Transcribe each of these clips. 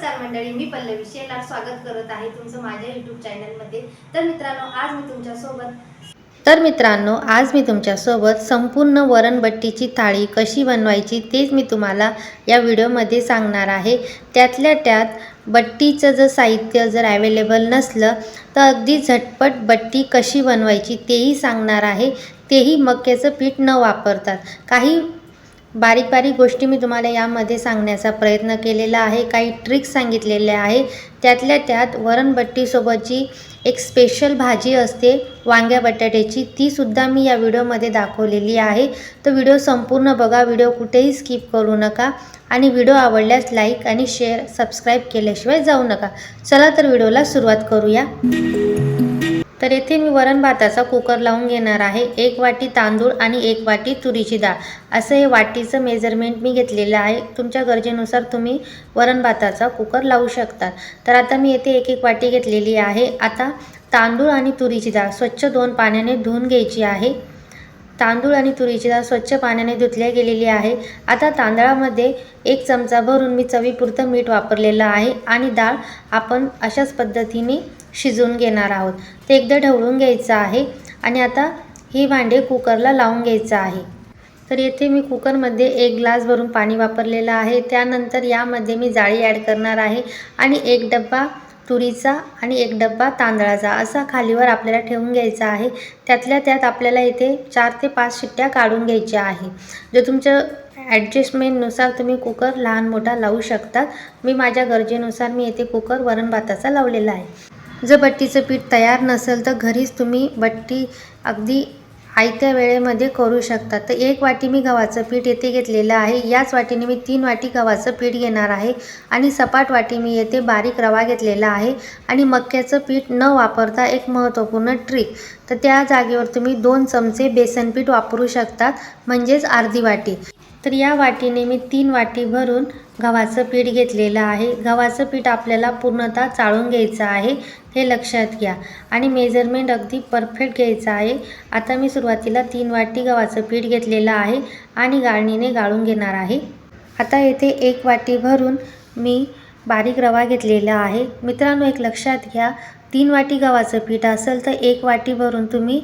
नमस्कार मंडळी मी पल्लवी शेलार स्वागत करत आहे तुमचं माझ्या यूट्यूब चॅनलमध्ये तर मित्रांनो आज मी तुमच्यासोबत तर मित्रांनो आज मी तुमच्यासोबत संपूर्ण वरणबट्टीची थाळी कशी बनवायची तेच मी तुम्हाला या व्हिडिओमध्ये सांगणार आहे. त्यातल्या त्यात बट्टीचं जर साहित्य जर ॲवेलेबल नसलं तर अगदी झटपट बट्टी कशी बनवायची तेही सांगणार आहे. तेही मक्याचं पीठ न वापरतात काही बारीक बारीक गोष्टी मी तुम्हाला यामध्ये सांगण्याचा प्रयत्न केलेला आहे. काही ट्रिक्स सांगितलेल्या आहे त्यातल्या त्यात वरणबट्टीसोबतची एक स्पेशल भाजी असते. वांग्या बटाट्याची. तीसुद्धा मी या व्हिडिओमध्ये दाखवलेली आहे. तर व्हिडिओ संपूर्ण बघा. व्हिडिओ कुठेही स्किप करू नका. आणि व्हिडिओ आवडल्यास लाईक आणि शेअर सबस्क्राईब केल्याशिवाय जाऊ नका. चला तर व्हिडिओला सुरुवात करूया. तर येथे मी वरण भाताचा कुकर लावून घेणार आहे. एक वाटी तांदूळ आणि एक वाटी तुरीची डाळ. असं हे वाटीचं मेजरमेंट मी घेतलेलं आहे. तुमच्या गरजेनुसार तुम्ही वरण भाताचा कुकर लावू शकतात तर आता मी येथे एक एक वाटी घेतलेली आहे. आता तांदूळ आणि तुरीची डाळ स्वच्छ दोन पाण्याने धुवून घ्यायची आहे. तांदूळ आणि तुरीची डाळ स्वच्छ पाण्याने धुतल्या गेलेली आहे. आता तांदळामध्ये एक चमचा भरून मी चवीपुरतं मीठ वापरलेलं आहे आणि डाळ आपण अशाच पद्धतीने शिजवून घेणार आहोत. ते एकदा ढवळून घ्यायचं आहे आणि आता ही भांडे कुकरला लावून घ्यायचं आहे. तर येथे मी कुकरमध्ये एक ग्लास भरून पाणी वापरलेलं आहे. त्यानंतर यामध्ये मी जाळी ॲड करणार आहे आणि एक डब्बा तुरीचा आणि एक डब्बा तांदळाचा असा खालीवर आपल्याला ठेवून घ्यायचा आहे. त्यातल्या त्यात आपल्याला इथे चार ते पाच शिट्ट्या काढून घ्यायच्या आहे. जे तुमचं ॲडजस्टमेंटनुसार तुम्ही कुकर लहान मोठा लावू शकता. मी माझ्या गरजेनुसार मी येथे कुकर वरण भाताचा लावलेला आहे. जर बट्टीचं पीठ तयार नसेल तर घरीच तुम्ही बट्टी अगदी आयत्या वेळेमध्ये करू शकता. तर एक वाटी मी गव्हाचं पीठ येथे घेतलेलं आहे. याच वाटीने मी तीन वाटी गव्हाचं पीठ घेणार आहे आणि सपाट वाटी मी येथे बारीक रवा घेतलेला आहे आणि मक्याचं पीठ न वापरता एक महत्त्वपूर्ण ट्रिक. तर त्या जागेवर तुम्ही दोन चमचे बेसन पीठ वापरू शकतात म्हणजेच अर्धी वाटी. तर या वाटीने मी तीन वाटी भरून गव्हाचं पीठ घेतलेलं आहे. गव्हाचं पीठ आपल्याला पूर्णतः चाळून घ्यायचं आहे. हे लक्षात घ्या. आणि मेजरमेंट अगदी परफेक्ट घ्यायचं आहे. आता मी सुरुवातीला तीन वाटी गव्हाचं पीठ घेतलेलं आहे आणि गाळणीने गाळून घेणार आहे. आता येथे एक वाटी भरून मी बारीक रवा घेतलेला आहे. मित्रांनो एक लक्षात घ्या. तीन वाटी गव्हाचं पीठ असेल तर एक वाटी भरून तुम्ही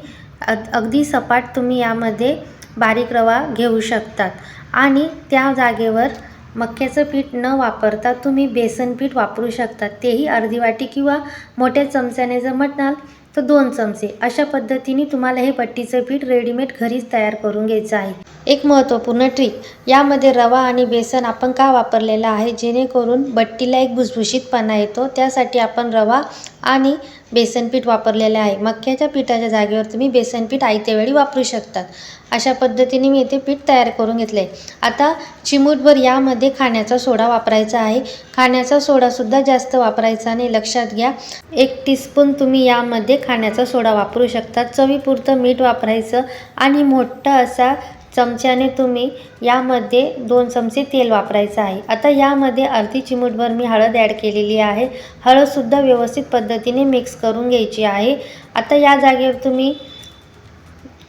अग अगदी सपाट तुम्ही यामध्ये बारीक रवा घेऊ शकतात. आणि त्या जागेवर मक्याचं पीठ न वापरता तुम्ही बेसन पीठ वापरू शकता. तेही अर्धी वाटी किंवा मोठ्या चमच्याने जर म्हणाल तर दोन चमचे. अशा पद्धतीने तुम्हाला हे पट्टीचं पीठ रेडीमेड घरीच तयार करून घ्यायचं आहे. एक महत्त्वपूर्ण ट्रिक यामध्ये रवा आणि बेसन आपण का वापरलेलं आहे? जेणेकरून बट्टीला एक भुसभुशीतपणा येतो. त्यासाठी आपण रवा आणि बेसन पीठ वापरलेलं आहे. मक्याच्या पिठाच्या जागेवर तुम्ही बेसन पीठ आयत्यावेळी वापरू शकतात. अशा पद्धतीने मी इथे पीठ तयार करून घेतलं आहे आता चिमूटभर यामध्ये खाण्याचा सोडा वापरायचा आहे. खाण्याचा सोडासुद्धा जास्त वापरायचा नाही. लक्षात घ्या एक टीस्पून तुम्ही यामध्ये खाण्याचा सोडा वापरू शकता. चवीपुरतं मीठ वापरायचं आणि मोठा असा चमच्याने तुम्ही यामध्ये दोन चमचे तेल वापरायचं आहे. आता यामध्ये अर्धी चिमूटभर मी हळद ॲड केलेली आहे. हळदसुद्धा व्यवस्थित पद्धतीने मिक्स करून घ्यायची आहे. आता या जागेवर तुम्ही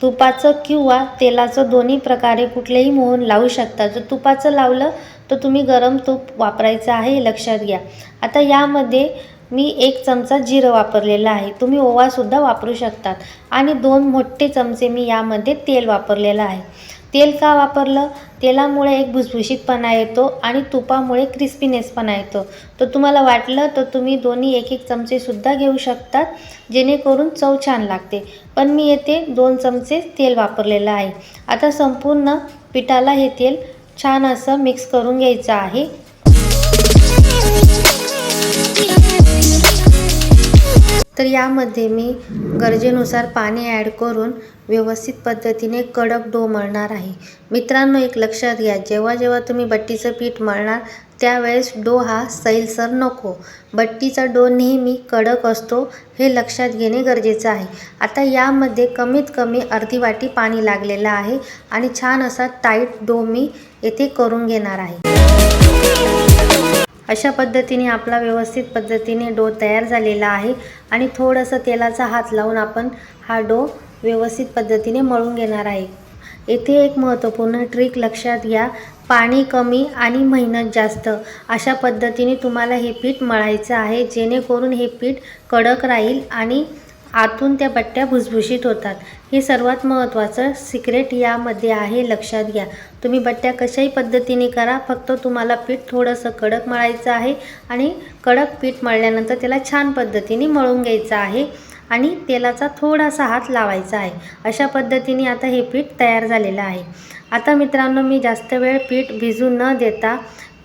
तुपाचं किंवा तेलाचं दोन्ही प्रकारे कुठलेही मोहन लावू शकता. जर तुपाचं लावलं तर तुम्ही गरम तूप वापरायचं आहे लक्षात घ्या. आता यामध्ये मी एक चमचा जिरं वापरलेला आहे. तुम्ही ओवासुद्धा वापरू शकतात. आणि दोन मोठे चमचे मी यामध्ये तेल वापरलेलं आहे. तेल का वापरलं? तेलामुळे एक भुसभुशीतपणा येतो आणि तुपामुळे क्रिस्पीनेसपणा येतो. तर तुम्हाला वाटलं तर तुम्ही दोन्ही एक एक चमचेसुद्धा घेऊ शकतात जेणेकरून चव छान लागते. पण मी येथे दोन चमचे तेल वापरलेलं आहे. आता संपूर्ण पिठाला हे तेल छान असं मिक्स करून घ्यायचं आहे. तर यामध्ये मी गरजेनुसार पाणी ॲड करून व्यवस्थित पद्धतीने कडक डो मळणार आहे. मित्रांनो एक लक्षात घ्या जेव्हा जेव्हा तुम्ही बट्टीचं पीठ मळणार त्यावेळेस डो हा सैलसर नको. बट्टीचा डो नेहमी कडक असतो हे लक्षात घेणे गरजेचं आहे. आता यामध्ये कमीत कमी अर्धी वाटी पाणी लागलेलं आहे आणि छान असा टाईट डो मी येथे करून घेणार आहे. अशा पद्धतीने आपला व्यवस्थित पद्धतीने डो तयार झालेला आहे. आणि थोडंसं तेलाचा हात लावून आपण हा डो व्यवस्थित पद्धतीने मळून घेणार आहे. येथे एक महत्त्वपूर्ण ट्रिक लक्षात घ्या. पाणी कमी आणि मेहनत जास्त. अशा पद्धतीने तुम्हाला हे पीठ मळायचं आहे जेणेकरून हे पीठ कडक राहील आणि आतून त्या बट्ट्या भुसभुशीत होतात. हे सर्वात महत्त्वाचं सिक्रेट यामध्ये आहे लक्षात घ्या. तुम्ही बट्ट्या कशाही पद्धतीने करा फक्त तुम्हाला पीठ थोडंसं कडक मळायचं आहे आणि कडक पीठ मळल्यानंतर त्याला छान पद्धतीने मळून घ्यायचं आहे आणि तेलाचा थोडासा हात लावायचा आहे. अशा पद्धतीने आता हे पीठ तयार झालेलं आहे. आता मित्रांनो मी जास्त वेळ पीठ भिजू न देता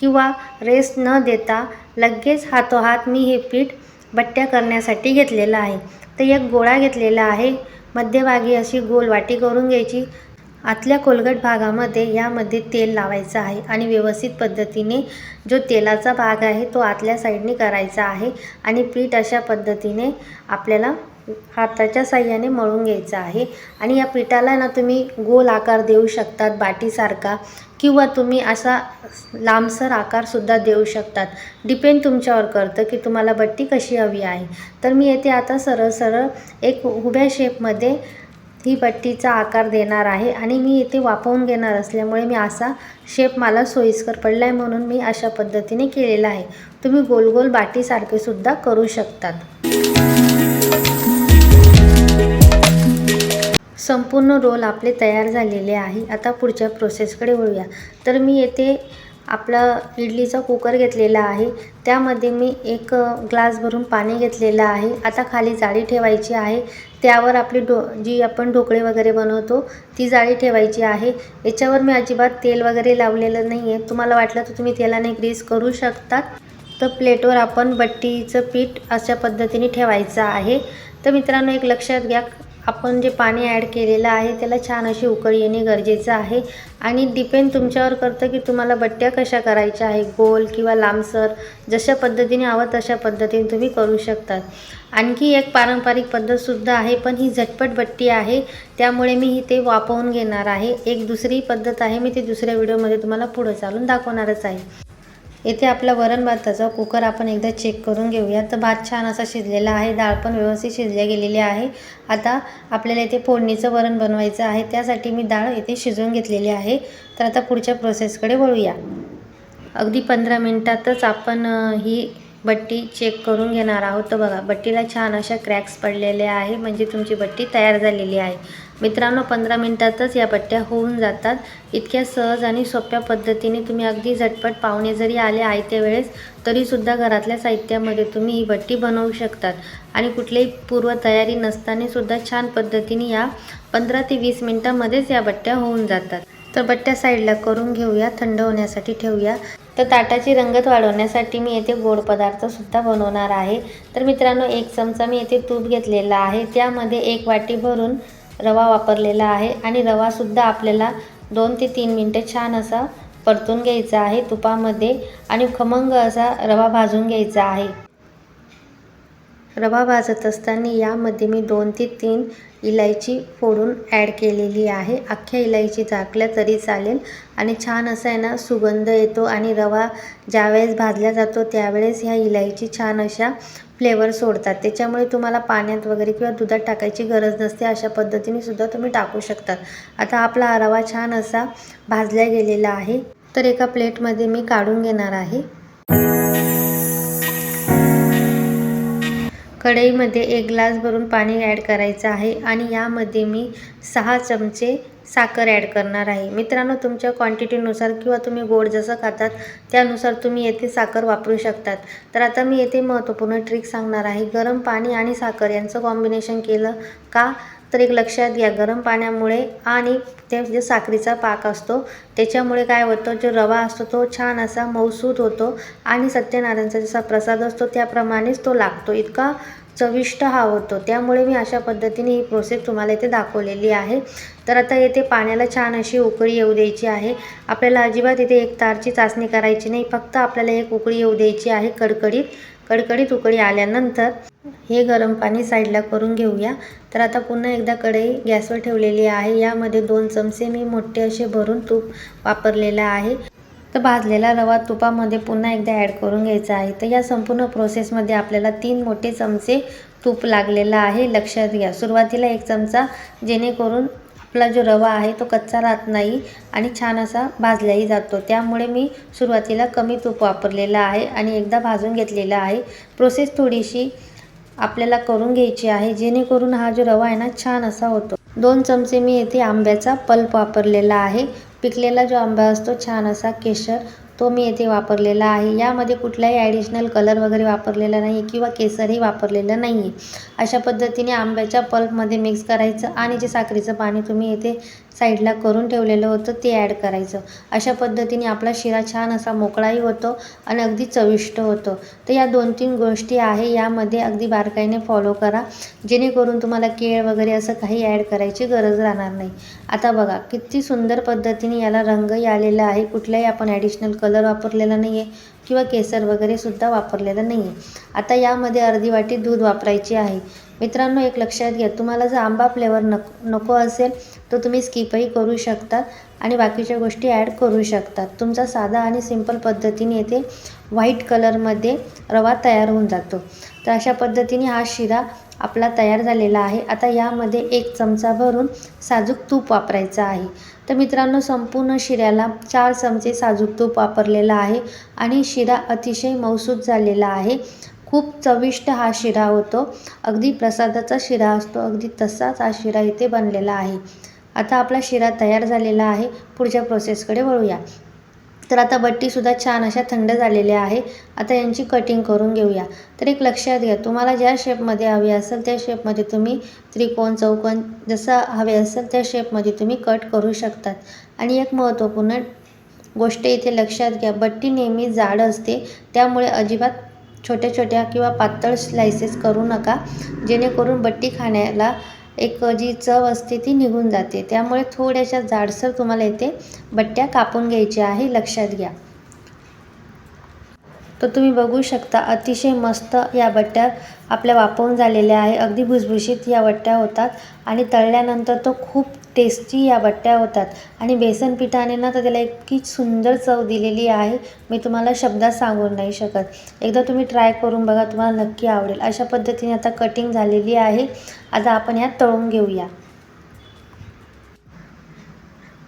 किंवा रेस्ट न देता लगेच हातोहात मी हे पीठ बट्ट्या करण्यासाठी घेतलेलं आहे. तर एक गोळा घेतलेला आहे. मध्यभागी अशी गोल वाटी करून घ्यायची. आतल्या खोलगट भागामध्ये यामध्ये तेल लावायचं आहे आणि व्यवस्थित पद्धतीने जो तेलाचा भाग आहे तो आतल्या साईडने करायचा आहे आणि पीठ अशा पद्धतीने आपल्याला हाताच्या साह्याने मळून घ्यायचं आहे. आणि या पिठाला ना तुम्ही गोल आकार देऊ शकतात बाटीसारखा. किंवा तुम्ही असा लांबसर आकारसुद्धा देऊ शकतात. डिपेंड तुमच्यावर करतं की तुम्हाला बट्टी कशी हवी आहे. तर मी येथे आता सरळ सरळ एक उभ्या शेपमध्ये ही बट्टीचा आकार देणार आहे आणि मी इथे वाफवून घेणार असल्यामुळे मी असा शेप मला सोयीस्कर पडला आहे म्हणून मी अशा पद्धतीने केलेला आहे. तुम्ही गोल गोल बाटीसारखे सुद्धा करू शकतात. संपूर्ण रोल आपले तयार झालेले आहे. आता पुढच्या प्रोसेसकडे वळूया. तर मी येथे आपला इडलीचा कुकर घेतलेला आहे. त्यामध्ये मी एक ग्लास भरून पाणी घेतलेलं आहे. आता खाली जाळी ठेवायची आहे. त्यावर आपली डो जी आपण ढोकळे वगैरे बनवतो ती जाळी ठेवायची आहे. याच्यावर मी अजिबात तेल वगैरे लावलेलं नाही आहे तुम्हाला वाटलं तर तुम्ही तेलाने ग्रीस करू शकतात. तर प्लेटवर आपण बट्टीचं पीठ अशा पद्धतीने ठेवायचं आहे. तर मित्रांनो एक लक्षात घ्या आपण जे पाणी ॲड केलेलं आहे त्याला छान अशी उकळी येणे गरजेचं आहे. आणि डिपेंड तुमच्यावर करतं की तुम्हाला बट्ट्या कशा करायच्या आहे गोल किंवा लांबसर. जशा पद्धतीने हवं तशा पद्धतीने तुम्ही करू शकतात. आणखी एक पारंपरिक पद्धतसुद्धा आहे पण ही झटपट बट्टी आहे. त्यामुळे मी ही ते वापरून घेणार आहे. एक दुसरी पद्धत आहे मी ती दुसऱ्या व्हिडिओमध्ये तुम्हाला पुढं चालून दाखवणारच आहे. येथे आपला वरण भाताचा कुकर आपण एकदा चेक करून घेऊया. तर भात छान असा शिजलेला आहे. डाळ पण व्यवस्थित शिजल्या गेलेली आहे. आता आपल्याला इथे फोडणीचं वरण बनवायचं आहे. त्यासाठी मी डाळ इथे शिजवून घेतलेली आहे. तर आता पुढच्या प्रोसेसकडे वळूया. अगदी पंधरा मिनटातच आपण ही बट्टी चेक करून घेणार आहोत. तर बघा बट्टीला छान अशा क्रॅक्स पडलेल्या आहे. म्हणजे तुमची बट्टी तयार झालेली आहे. मित्रांनो पंधरा मिनटातच या पट्ट्या होऊन जातात. इतक्या सहज आणि सोप्या पद्धतीने तुम्ही अगदी झटपट पाहुणे जरी आले आयत्या वेळेस तरीसुद्धा घरातल्या साहित्यामध्ये तुम्ही ही बट्टी बनवू शकतात. आणि कुठलीही पूर्वतयारी नसतानासुद्धा छान पद्धतीने या पंधरा ते वीस मिनटामध्येच या बट्ट्या होऊन जातात. तर बट्ट्या साईडला करून घेऊया थंड होण्यासाठी ठेवूया. तर ताटाची रंगत वाढवण्यासाठी मी येथे गोड पदार्थसुद्धा बनवणार आहे. तर मित्रांनो एक चमचा मी येथे तूप घेतलेला आहे. त्यामध्ये एक वाटी भरून रवा वापरलेला आहे आणि रवासुद्धा आपल्याला दोन ते तीन मिनटं छान असा परतून घ्यायचा आहे तुपामध्ये आणि खमंग असा रवा भाजून घ्यायचा आहे. रवा भाजत असताना यामध्ये मी दोन ते तीन इलायची फोडून ॲड केलेली आहे. अख्ख्या इलायची झाकल्या तरी चालेल आणि छान असा आहे ना सुगंध येतो आणि रवा ज्यावेळेस भाजला जातो त्यावेळेस ह्या इलायची छान अशा फ्लेवर सोडतात. त्याच्यामुळे तुम्हाला पाण्यात वगैरे किंवा दुधात टाकायची गरज नसते अशा पद्धतीने सुद्धा तुम्ही टाकू शकतात आता आपला रवा छान असा भाजला गेलेला आहे. तर एका प्लेटमध्ये मी काढून घेणार आहे. कढईमध्ये एक ग्लास भरून पाणी ॲड करायचं आहे आणि यामध्ये मी सहा चमचे साखर ॲड करणार आहे. मित्रांनो तुमच्या क्वांटिटीनुसार किंवा तुम्ही गोड जसं खातात त्यानुसार तुम्ही येथे साखर वापरू शकतात. तर आता मी येथे महत्त्वपूर्ण ट्रिक सांगणार आहे. गरम पाणी आणि साखर यांचं कॉम्बिनेशन केलं का? तर एक लक्षात घ्या गरम पाण्यामुळे आणि ते जे साखरेचा पाक असतो त्याच्यामुळे काय होतं जो रवा असतो तो छान असा मऊसूद होतो आणि सत्यनारायणचा जसा प्रसाद असतो त्याप्रमाणेच तो लागतो. इतका चविष्ट हा होतो. त्यामुळे मी अशा पद्धतीने ही प्रोसेस तुम्हाला इथे दाखवलेली आहे. तर आता येथे पाण्याला छान अशी उकळी येऊ द्यायची आहे. आपल्याला अजिबात इथे एक तारची चाचणी करायची नाही. फक्त आपल्याला एक उकळी येऊ द्यायची आहे कडकडीत. कडकडीत उकळी आल्यानंतर हे गरम पाणी साईडला करून घेऊया. तर आता पुन्हा एकदा कढई गॅसवर ठेवलेली आहे. यामध्ये दोन चमचे मी मोठे असे भरून तूप वापरलेलं आहे. तर भाजलेला रवा तुपामध्ये पुन्हा एकदा ॲड करून घ्यायचा आहे. तर या संपूर्ण प्रोसेसमध्ये आपल्याला तीन मोठे चमचे तूप लागलेलं आहे. लक्षात घ्या. सुरुवातीला एक चमचा जेणेकरून आपला जो रवा आहे तो कच्चा राहत नाही आणि छान असा भाजलाही जातो. त्यामुळे मी सुरुवातीला कमी तूप वापरलेलं आहे आणि एकदा भाजून घेतलेला आहे. प्रोसेस थोडीशी आपल्याला करून घ्यायची आहे जेणेकरून हा जो रवा आहे ना छान असा होतो. दोन चमचे मी येथे आंब्याचा पल्प वापरलेला आहे. पिकलेला जो आंबा असतो छान असा केशर तो मी येथे वापरलेला आहे. यामध्ये कुठलाही ॲडिशनल कलर वगैरे वापरलेला नाही आहे किंवा केसरही वापरलेलं नाही आहे अशा पद्धतीने आंब्याच्या पल्पमध्ये मिक्स करायचं आणि जे साखरेचं पाणी तुम्ही येथे साईडला करून ठेवलेलं होतं ते ॲड करायचं. अशा पद्धतीने आपला शिरा छान असा मोकळाही होतो आणि अगदी चविष्ट होतो. तर या दोन तीन गोष्टी आहे यामध्ये अगदी बारकाईने फॉलो करा. जेणेकरून तुम्हाला केळ वगैरे असं काही ॲड करायची गरज राहणार नाही. आता बघा किती सुंदर पद्धतीने याला रंगही आलेला आहे. कुठलाही आपण ॲडिशनल कलर वापरलेला नाही आहे किंवा केसर वगैरे सुद्धा वापरलेलं नाही आहे आता यामध्ये अर्धी वाटी दूध वापरायची आहे. मित्रांनो एक लक्षात घ्या तुम्हाला जर आंबा फ्लेवर नको नको असेल तर तुम्ही स्किपही करू शकतात आणि बाकीच्या गोष्टी ॲड करू शकतात. तुमचा साधा आणि सिंपल पद्धतीने येथे व्हाईट कलरमध्ये रवा तयार होऊन जातो. तर अशा पद्धतीने हा शिरा आपला तयार झालेला आहे. आता यामध्ये एक चमचा भरून साजूक तूप वापरायचं आहे. तर मित्रांनो संपूर्ण शिऱ्याला चार चमचे साजूक तूप वापरलेलं आहे आणि शिरा अतिशय मौसूद झालेला आहे. खूप चविष्ट हा शिरा होतो. अगदी प्रसादाचा शिरा असतो. अगदी तसाच हा शिरा इथे बनलेला आहे. आता आपला शिरा तयार झालेला आहे. पुढच्या प्रोसेसकडे वळूया. तर आता बट्टीसुद्धा छान अशा थंड झालेल्या आहे. आता यांची कटिंग करून घेऊया. तर एक लक्षात घ्या तुम्हाला ज्या शेपमध्ये हवी असेल त्या शेपमध्ये तुम्ही त्रिकोण चौकोन जसं हवे असेल त्या शेपमध्ये तुम्ही कट करू शकतात. आणि एक महत्त्वपूर्ण गोष्ट इथे लक्षात घ्या बट्टी नेहमी जाड असते त्यामुळे अजिबात छोट्या छोट्या किंवा पातळ स्लायसेस करू नका. जेणेकरून बट्टी खाण्याला एक जी चव असते ती निघून जाते. त्यामुळे थोड्याशा जाडसर तुम्हाला इथे बट्ट्या कापून घ्यायच्या आहे लक्षात घ्या. तर तुम्ही बघू शकता अतिशय मस्त या बट्ट्या आपल्या वापरून झालेल्या आहे. अगदी भुसभुशीत या बट्ट्या होतात आणि तळल्यानंतर तो खूप टेस्टी या बट्ट्या होतात. आणि बेसन पिठाने ना तर त्याला इतकी सुंदर चव दिलेली आहे. मी तुम्हाला शब्दात सांगू नाही शकत. एकदा तुम्ही ट्राय करून बघा तुम्हाला नक्की आवडेल. अशा पद्धतीने आता कटिंग झालेली आहे. आता आपण यात तळून घेऊया.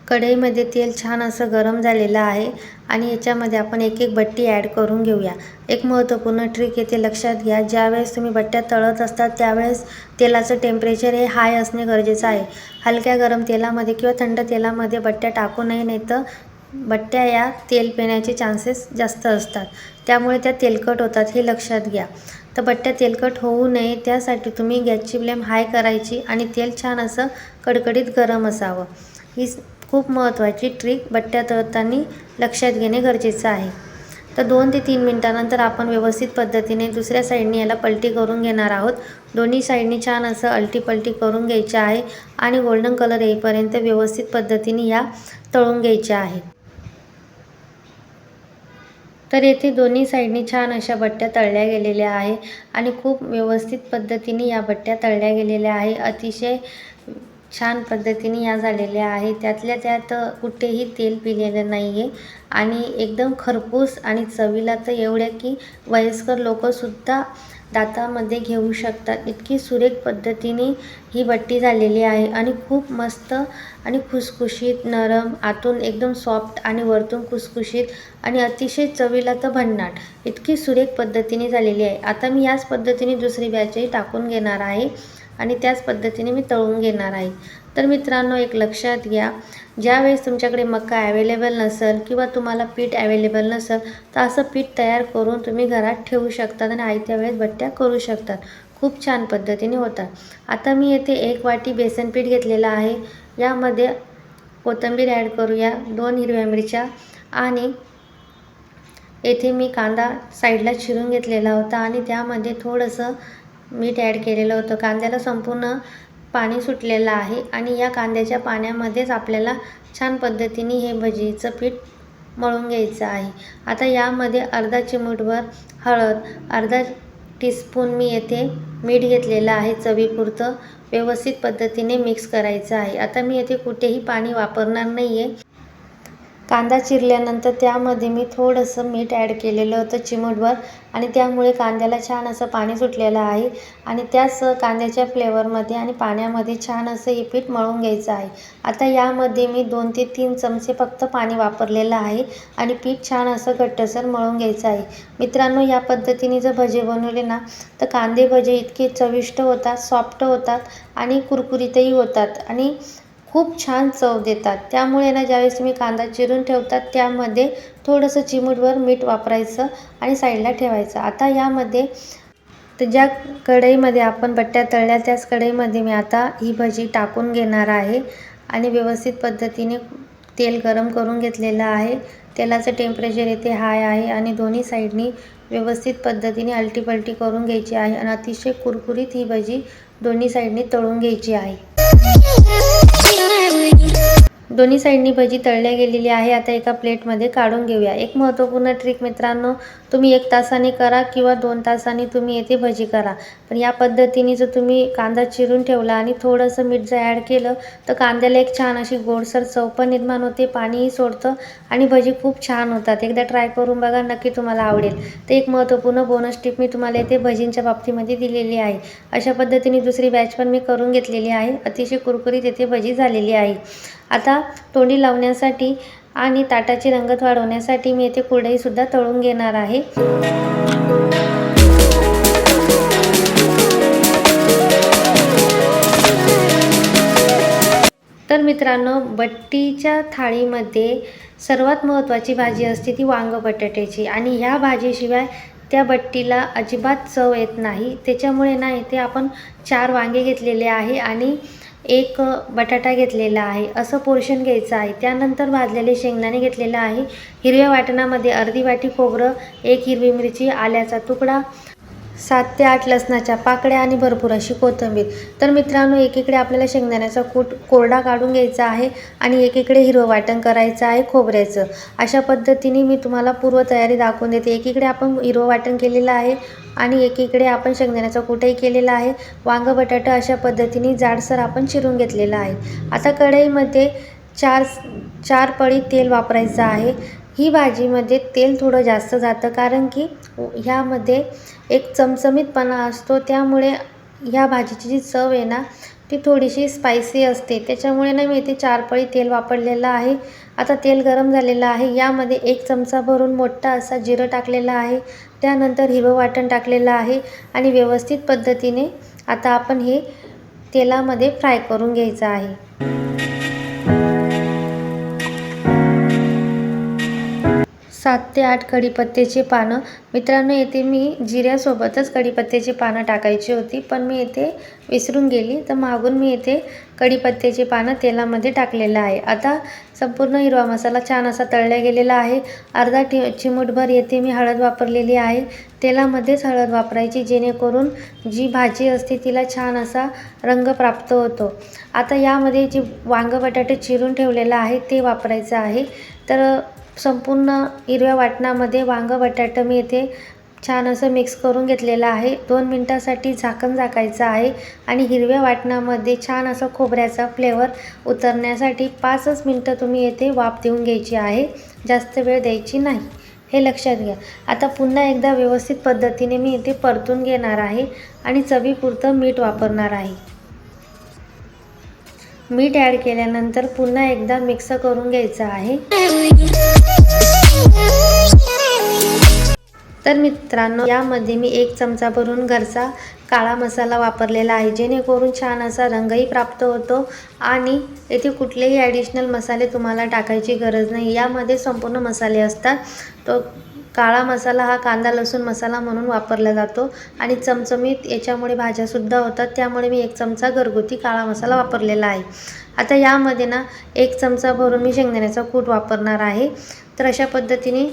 कढईमध्ये तेल छान असं गरम झालेलं आहे आणि याच्यामध्ये आपण एक एक बट्टी ॲड करून घेऊया. एक महत्त्वपूर्ण ट्रिक येथे लक्षात घ्या. ज्यावेळेस तुम्ही बट्ट्या तळत असतात त्यावेळेस तेलाचं टेम्परेचर हे हाय असणे गरजेचं आहे. हलक्या गरम तेलामध्ये किंवा थंड तेलामध्ये बट्ट्या टाकू नये नाही तर बट्ट्या या तेल पेण्याचे चान्सेस जास्त असतात. त्यामुळे त्या तेलकट होतात हे लक्षात घ्या. तर बट्ट्या तेलकट होऊ नये त्यासाठी तुम्ही गॅसची फ्लेम हाय करायची आणि तेल छान असं कडकडीत गरम असावं. ही खूप महत्त्वाची ट्रिक बट्ट्या तळताना लक्षात घेणे गरजेचं आहे. तर दोन ते तीन मिनटानंतर आपण व्यवस्थित पद्धतीने दुसऱ्या साईडने याला पलटी करून घेणार आहोत. दोन्ही साईडनी छान असं अलटी पलटी करून घ्यायची आहे आणि गोल्डन कलर येईपर्यंत व्यवस्थित पद्धतीने या तळून घ्यायच्या आहेत तर येथे दोन्ही साईडनी छान अशा बट्ट्या तळल्या गेलेल्या आहे आणि खूप व्यवस्थित पद्धतीने या बट्ट्या तळल्या गेलेल्या आहे. अतिशय छान पद्धतीने या झालेल्या आहे त्यातल्या त्यात कुठेही तेल पिलेलं नाही आहे आणि एकदम खरपूस आणि चवीला तर एवढ्या की वयस्कर लोकंसुद्धा दातामध्ये घेऊ शकतात. इतकी सुरेख पद्धतीने ही बट्टी झालेली आहे. आणि खूप मस्त आणि खुसखुशीत नरम आतून एकदम सॉफ्ट आणि वरतून खुसखुशीत आणि अतिशय चवीला तर भन्नाट. इतकी सुरेख पद्धतीने झालेली आहे. आता मी याच पद्धतीने दुसरी बॅचही टाकून घेणार आहे. आणि त्याच पद्धतीने मी तळून घेणार आहे. तर मित्रांनो एक लक्षात घ्या ज्यावेळेस तुमच्याकडे मका ॲवेलेबल नसेल किंवा तुम्हाला पीठ ॲवेलेबल नसेल तर असं पीठ तयार करून तुम्ही घरात ठेवू शकतात आणि आयत्या वेळेस बट्ट्या करू शकतात. खूप छान पद्धतीने होतात. आता मी येथे एक वाटी बेसन पीठ घेतलेलं आहे. यामध्ये कोथिंबीर ॲड करूया दोन हिरव्या मिरच्या आणि येथे मी कांदा साईडला चिरून घेतलेला होता आणि त्यामध्ये थोडंसं मीठ ॲड केलेलं होतं. कांद्याला संपूर्ण पाणी सुटलेलं आहे आणि या कांद्याच्या पाण्यामध्येच आपल्याला छान पद्धतीने हे भजीचं पीठ मळून घ्यायचं आहे. आता यामध्ये अर्धा चिमूटभर हळद अर्धा टीस्पून मी येथे मीठ घेतलेलं आहे. चवीपुरतं व्यवस्थित पद्धतीने मिक्स करायचं आहे. आता मी येथे कुठेही पाणी वापरणार नाही आहे कांदा चिरल्यानंतर त्यामध्ये मी थोडंसं मीठ ॲड केलेलं होतं चिमूटभर आणि त्यामुळे कांद्याला छान असं पाणी सुटलेलं आहे आणि त्याच कांद्याच्या फ्लेवरमध्ये आणि पाण्यामध्ये छान असं हे पीठ मळून घ्यायचं आहे. आता यामध्ये मी दोन ते तीन चमचे फक्त पाणी वापरलेलं आहे आणि पीठ छान असं घट्टसर मळून घ्यायचं आहे. मित्रांनो या पद्धतीने जर भजे बनवले ना तर कांदे भजे इतके चविष्ट होतात सॉफ्ट होतात आणि कुरकुरीतही होतात आणि खूप छान चव देतात. त्यामुळे ना ज्यावेळेस तुम्ही कांदा चिरून ठेवतात त्यामध्ये थोडंसं चिमूटभर मीठ वापरायचं आणि साईडला ठेवायचं. आता यामध्ये तर ज्या कढईमध्ये आपण बट्ट्या तळल्या त्याच कढईमध्ये मी आता ही भजी टाकून घेणार आहे आणि व्यवस्थित पद्धतीने तेल गरम करून घेतलेलं आहे. तेलाचं टेम्परेचर येथे हाय आहे आणि दोन्ही साईडनी व्यवस्थित पद्धतीने अलटीपलटी करून घ्यायची आहे आणि अतिशय कुरकुरीत ही भजी दोन्ही साईडनी तळून घ्यायची आहे. you. दोन्ही साईडनी भजी तळल्या गेलेली आहे. आता एका प्लेटमध्ये काढून घेऊया. एक महत्त्वपूर्ण ट्रिक मित्रांनो तुम्ही एक तासाने करा किंवा दोन तासांनी तुम्ही येथे भजी करा. पण या पद्धतीने जर तुम्ही कांदा चिरून ठेवला आणि थोडंसं मीठ जर ॲड केलं तर कांद्याला एक छान अशी गोडसर चव पण निर्माण होते पाणीही सोडतं आणि भजी खूप छान होतात. एकदा ट्राय करून बघा नक्की तुम्हाला आवडेल. तर एक महत्त्वपूर्ण बोनस टिप मी तुम्हाला येथे भजींच्या बाबतीमध्ये दिलेली आहे. अशा पद्धतीने दुसरी बॅच पण मी करून घेतलेली आहे. अतिशय कुरकुरीत येथे भजी झालेली आहे. आता तोंडी लावण्यासाठी आणि ताटाची रंगत वाढवण्यासाठी मी येथे कुरडईसुद्धा तळून घेणार आहे. तर मित्रांनो बट्टीच्या थाळीमध्ये सर्वात महत्त्वाची भाजी असते ती वांग बटाट्याची. आणि ह्या भाजीशिवाय त्या बट्टीला अजिबात चव येत नाही. त्याच्यामुळे ना इथे आपण चार वांगे घेतलेले आहे आणि एक बटाटा घेतलेला आहे असं पोर्शन घ्यायचं आहे. त्यानंतर भाजलेले शेंगदाणे घेतलेलं आहे. हिरव्या वाटणामध्ये अर्धी वाटी खोबरं एक हिरवी मिरची आल्याचा तुकडा सात ते आठ लसणाच्या पाकळ्या आणि भरपूर अशी कोथिंबीर. तर मित्रांनो एकीकडे आपल्याला शेंगदाण्याचा कूट कोरडा काढून घ्यायचा आहे आणि एकीकडे हिरवं वाटण करायचं आहे खोबऱ्याचं. अशा पद्धतीने मी तुम्हाला पूर्वतयारी दाखवून देते. एकीकडे आपण हिरवं वाटण केलेलं आहे आणि एकीकडे आपण शेंगदाण्याचा कूटही केलेला आहे. वांग बटाटा अशा पद्धतीने जाडसर आपण चिरून घेतलेला आहे. आता कढईमध्ये चार चार पळी तेल वापरायचं आहे. ही भाजीमध्ये तेल थोडं जास्त जातं कारण की ह्यामध्ये एक चमचमीतपणा असतो. त्यामुळे ह्या भाजीची जी चव आहे ना ती थोडीशी स्पायसी असते. त्याच्यामुळे ना मी इथे चार पळी तेल वापरलेलं आहे. आता तेल गरम झालेलं आहे. यामध्ये एक चमचा भरून मोठा असा जिरं टाकलेला आहे. त्यानंतर हिरवं वाटण टाकलेलं आहे आणि व्यवस्थित पद्धतीने आता आपण हे तेलामध्ये फ्राय करून घ्यायचं आहे. सात ते आठ कढीपत्त्याची पानं. मित्रांनो येथे मी जिऱ्यासोबतच कढीपत्त्याची पानं टाकायची होती पण मी येथे विसरून गेली. तर मागून मी येथे कढीपत्त्याची पानं तेलामध्ये टाकलेलं आहे. आता संपूर्ण हिरवा मसाला छान असा तळला गेलेला आहे. अर्धा टी चिमूटभर येथे मी हळद वापरलेली आहे. तेलामध्येच हळद वापरायची जेणेकरून जी भाजी असते तिला छान असा रंग प्राप्त होतो. आता यामध्ये जे वांग बटाटे चिरून ठेवलेलं आहे ते वापरायचं आहे. तर संपूर्ण हिरव्या वाटणामध्ये वांगं बटाटं मी इथे छान असं मिक्स करून घेतलेलं आहे. दोन मिनटासाठी झाकण झाकायचं आहे आणि हिरव्या वाटणामध्ये छान असं खोबऱ्याचा फ्लेवर उतरण्यासाठी पाचच मिनटं तुम्ही येथे वाफ देऊन घ्यायची आहे. जास्त वेळ द्यायची नाही. हे लक्षात घ्या. आता पुन्हा एकदा व्यवस्थित पद्धतीने मी इथे परतून घेणार आहे आणि चवीपुरतं मीठ वापरणार आहे. मीठ ॲड केल्यानंतर पुन्हा एकदा मिक्स करून घ्यायचं आहे. तर मित्रांनो यामध्ये मी एक चमचा भरून घरचा काळा मसाला वापरलेला आहे जेणेकरून छान असा रंगही प्राप्त होतो आणि येथे कुठलेही ॲडिशनल मसाले तुम्हाला टाकायची गरज नाही. यामध्ये संपूर्ण मसाले असतात. तो काळा मसाला हा कांदा लसूण मसाला म्हणून वापरला जातो आणि चमचमीत याच्यामुळे भाज्यासुद्धा होतात. त्यामुळे मी एक चमचा घरगुती काळा मसाला वापरलेला आहे. आता यामध्ये ना एक चमचा भरून मी शेंगदाण्याचा कूट वापरणार आहे. तर अशा पद्धतीने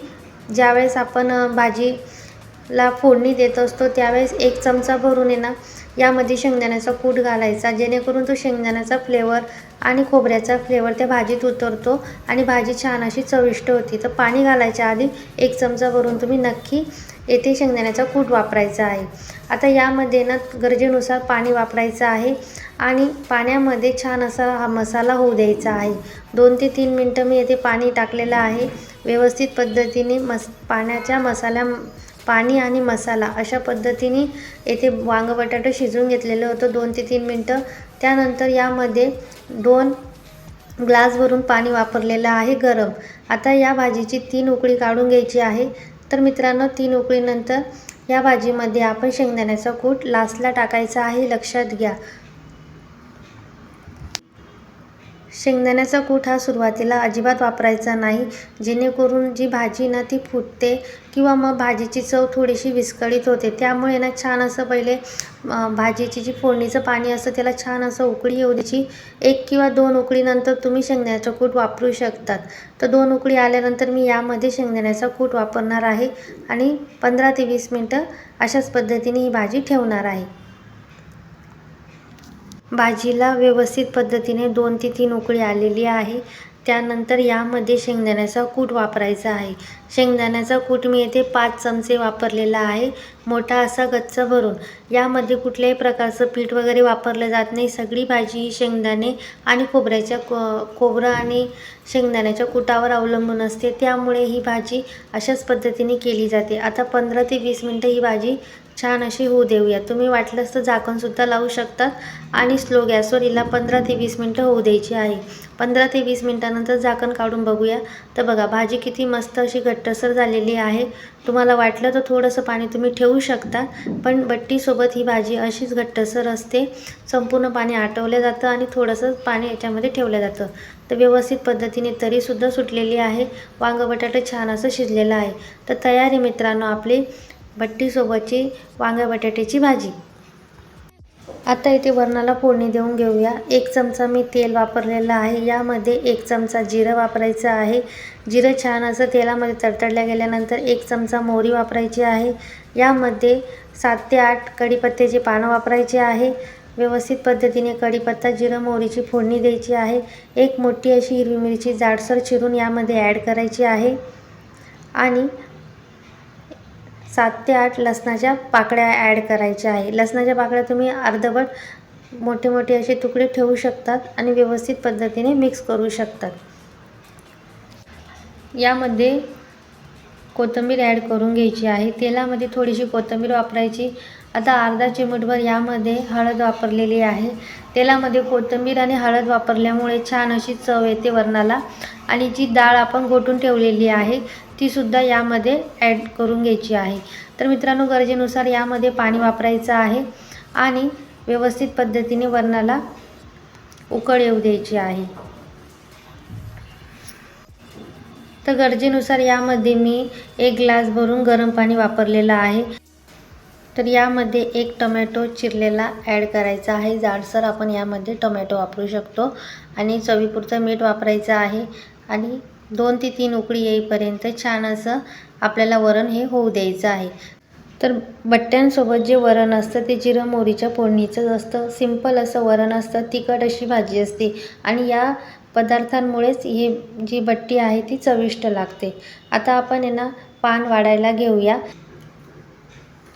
ज्यावेळेस आपण भाजीला फोडणी देत असतो त्यावेळेस एक चमचा भरून आहे ना यामध्ये शेंगदाण्याचा कूट घालायचा जेणेकरून तो शेंगदाण्याचा फ्लेवर आणि खोबऱ्याचा फ्लेवर त्या भाजीत उतरतो आणि भाजी छान अशी चविष्ट होती. तर पाणी घालायच्या आधी एक चमचा भरून तुम्ही नक्की येथे शेंगदाण्याचा कूट वापरायचा आहे. आता यामध्ये ना गरजेनुसार पाणी वापरायचं आहे आणि पाण्यामध्ये छान असा हा मसाला होऊ द्यायचा आहे. दोन ते तीन मिनटं मी येथे पाणी टाकलेलं आहे. व्यवस्थित पद्धतीने मस पाण्याच्या मसाल्या पाणी आणि मसाला अशा पद्धतीने येथे वांगं बटाटं शिजवून घेतलेलं होतं दोन ते तीन मिनटं. त्यानंतर यामध्ये दोन ग्लास भरून पाणी वापरलेलं आहे गरम. आता या भाजीची तीन उकळी काढून घ्यायची आहे. तर मित्रांनो तीन उकळीनंतर या भाजीमध्ये आपण शेंगदाण्याचा कूट लास्टला टाकायचा आहे लक्षात घ्या. शेंगदाण्याचा कूट हा सुरुवातीला अजिबात वापरायचा नाही जेणेकरून जी भाजी ना ती फुटते किंवा मग भाजीची चव थोडीशी विस्कळीत होते. त्यामुळे ना छान असं पहिले भाजीची जी फोडणीचं पाणी असतं त्याला छान असं उकळी येऊ द्यायची. एक किंवा दोन उकळीनंतर तुम्ही शेंगदाण्याचं कूट वापरू शकतात. तर दोन उकळी आल्यानंतर मी यामध्ये शेंगदाण्याचा कूट वापरणार आहे आणि पंधरा ते वीस मिनटं अशाच पद्धतीने ही भाजी ठेवणार आहे. भाजीला व्यवस्थित पद्धतीने दोन ते तीन उकळी आलेली आहे. त्यानंतर यामध्ये शेंगदाण्याचा कूट वापरायचा आहे. शेंगदाण्याचा कूट मी येथे पाच चमचे वापरलेला आहे. मोठा असा गच्च भरून. यामध्ये कुठल्याही प्रकारचं पीठ वगैरे वापरलं जात नाही. सगळी भाजी ही शेंगदाणे आणि खोबऱ्याच्या को खोबरं आणि शेंगदाण्याच्या कुटावर अवलंबून असते. त्यामुळे ही भाजी अशाच पद्धतीने केली जाते. आता पंधरा ते वीस मिनटं ही भाजी छान अशी होऊ देऊया. तुम्ही वाटलंच तर झाकणसुद्धा लावू शकतात आणि स्लो गॅसवर हिला पंधरा ते वीस मिनटं होऊ द्यायची आहे. पंधरा ते वीस मिनटानंतर झाकण काढून बघूया. तर बघा भाजी किती मस्त अशी घट्टसर झालेली आहे. तुम्हाला वाटलं तर थोडंसं पाणी तुम्ही ठेवू शकता पण बट्टीसोबत ही भाजी अशीच घट्टसर असते. संपूर्ण पाणी आटवलं जातं आणि थोडंसं पाणी याच्यामध्ये ठेवलं जातं. तर व्यवस्थित पद्धतीने तरीसुद्धा सुटलेली आहे. वांग बटाटं छान असं शिजलेलं आहे. तर तयारी मित्रांनो आपली. भट्टीसोबतची वांग्या बटाट्याची भाजी. आता इथे वरणाला फोडणी देऊन घेऊया. एक चमचा मी तेल वापरलेलं आहे. यामध्ये एक चमचा जिरं वापरायचं आहे. जिरं छान असं तेलामध्ये तडतडल्या गेल्यानंतर एक चमचा मोहरी वापरायची आहे. यामध्ये सात ते आठ कढीपत्त्याचे पानं वापरायचे आहे. व्यवस्थित पद्धतीने कढीपत्ता जिरं मोहरीची फोडणी द्यायची आहे. एक मोठी अशी हिरवी मिरची जाडसर चिरून यामध्ये ॲड करायची आहे. आणि सात ते आठ लसणाच्या पाकळ्या ॲड करायच्या आहे. लसणाच्या पाकळ्या तुम्ही अर्धवट मोठे मोठे असे तुकडे ठेवू शकतात आणि व्यवस्थित पद्धतीने मिक्स करू शकतात. यामध्ये कोथिंबीर ॲड करून घ्यायची आहे. तेलामध्ये थोडीशी कोथिंबीर वापरायची. आता अर्धा चिमटभर यामध्ये हळद वापरलेली आहे. तेलामध्ये कोथिंबीर आणि हळद वापरल्यामुळे छान अशी चव येते वरणाला. आणि जी डाळ आपण घोटून ठेवलेली आहे तीसुद्धा यामध्ये ॲड करून घ्यायची आहे. तर मित्रांनो गरजेनुसार यामध्ये पाणी वापरायचं आहे आणि व्यवस्थित पद्धतीने वरणाला उकळ येऊ द्यायची आहे. तर गरजेनुसार यामध्ये मी एक ग्लास भरून गरम पाणी वापरलेलं आहे. तर यामध्ये एक टोमॅटो चिरलेला ॲड करायचा आहे. जाडसर आपण यामध्ये टोमॅटो वापरू शकतो आणि चवीपुरतं मीठ वापरायचं आहे आणि दोन ते तीन उकळी येईपर्यंत छान असं आपल्याला वरण हे होऊ द्यायचं आहे. तर बट्ट्यांसोबत जे वरण असतं ते जिरं मोहरीच्या फोडणीचंच असतं. सिंपल असं वरण असतं तिखट अशी भाजी असते आणि या पदार्थांमुळेच ही जी बट्टी आहे ती चविष्ट लागते. आता आपण आहे ना पान वाढायला घेऊया.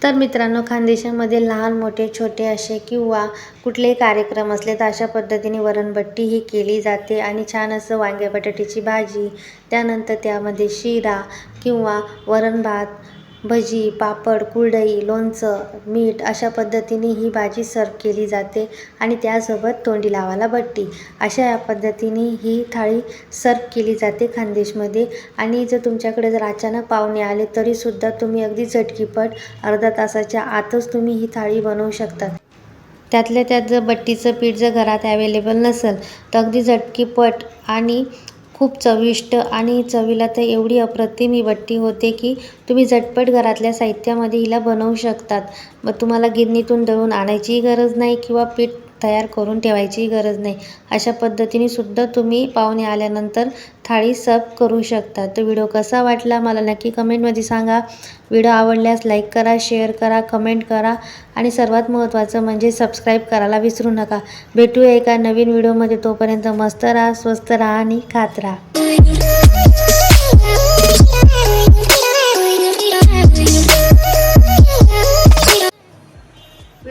तर मित्रांनो खानदेशामध्ये लहान मोठे छोटे असे किंवा कुठलेही कार्यक्रम असले तर अशा पद्धतीने वरणबट्टी ही केली जाते आणि छान असं वांग्या बटाट्याची भाजी त्यानंतर त्यामध्ये शिरा किंवा वरण भात भजी पापड कुरडई लोणचं मीठ अशा पद्धतीने ही भाजी सर्व केली जाते आणि त्यासोबत तोंडी लावायला बट्टी. अशा या पद्धतीने ही थाळी सर्व केली जाते खानदेशमध्ये. आणि जर तुमच्याकडे जर अचानक पाहुणे आले तरीसुद्धा तुम्ही अगदी झटकीपट अर्धा तासाच्या आतच तुम्ही ही थाळी बनवू शकता. त्यातल्या त्यात जर बट्टीचं पीठ जर घरात ॲवेलेबल नसेल तर अगदी झटकीपट आणि खूप चविष्ट आणि चवीला तर एवढी अप्रतिम ही बट्टी होते की तुम्ही झटपट घरातल्या साहित्यामध्ये हिला बनवू शकतात. मग तुम्हाला गिरणीतून दळून आणायचीही गरज नाही किंवा पीठ तयार करून ठेवायचीही गरज नाही. अशा पद्धतीने सुद्धा तुम्ही पाहुणे आल्यानंतर थाळी सर्व करू शकता. तर व्हिडिओ कसा वाटला मला नक्की कमेंटमध्ये सांगा. व्हिडिओ आवडल्यास लाईक करा शेअर करा कमेंट करा आणि सर्वात महत्त्वाचं म्हणजे सबस्क्राईब करायला विसरू नका. भेटूया एका नवीन व्हिडिओमध्ये. तोपर्यंत मस्त राहा स्वस्त राहा आणि खात राहा.